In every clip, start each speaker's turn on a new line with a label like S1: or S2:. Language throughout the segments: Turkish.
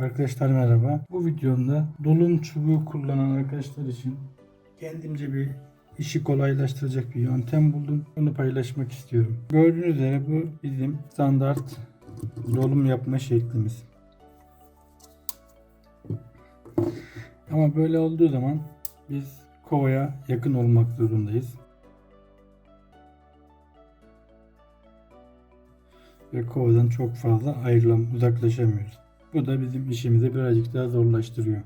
S1: Arkadaşlar merhaba. Bu videomda dolum çubuğu kullanan arkadaşlar için kendimce bir işi kolaylaştıracak bir yöntem buldum. Bunu paylaşmak istiyorum. Gördüğünüz üzere bu bizim standart dolum yapma şeklimiz. Ama böyle olduğu zaman biz kovaya yakın olmak zorundayız. Ve kovadan çok fazla ayrılam uzaklaşamıyoruz. Bu da bizim işimizi birazcık daha zorlaştırıyor.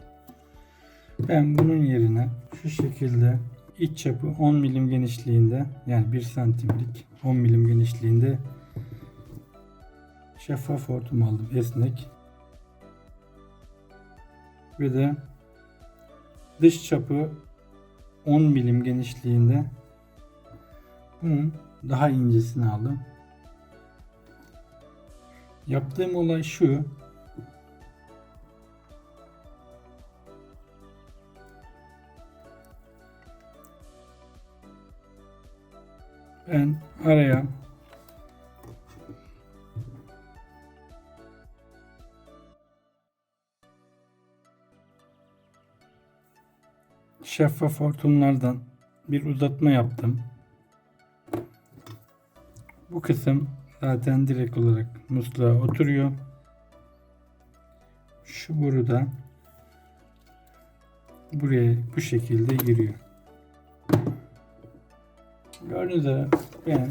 S1: Ben bunun yerine şu şekilde iç çapı 10 milim genişliğinde yani 1 santimlik 10 milim genişliğinde şeffaf hortum aldım esnek ve de dış çapı 10 milim genişliğinde bunun daha incesini aldım. Yaptığım olay şu. Ben araya şeffaf hortumlardan bir uzatma yaptım. Bu kısım zaten direkt olarak musluğa oturuyor. Şu boru da buraya bu şekilde giriyor. Gördüğünüz üzere ben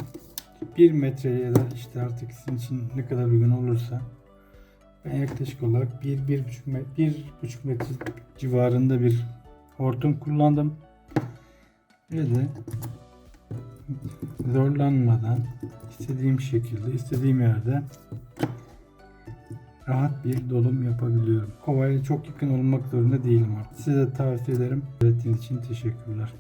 S1: 1 metre ya da işte artık sizin için ne kadar uygun olursa ben yaklaşık olarak 1 bir, 1,5 metre, 1,5 metre civarında bir hortum kullandım. Ve de zorlanmadan istediğim şekilde istediğim yerde rahat bir dolum yapabiliyorum. Kovaya çok yakın olmak zorunda değilim artık. Size tavsiye ederim. Öğrettiğiniz için teşekkürler.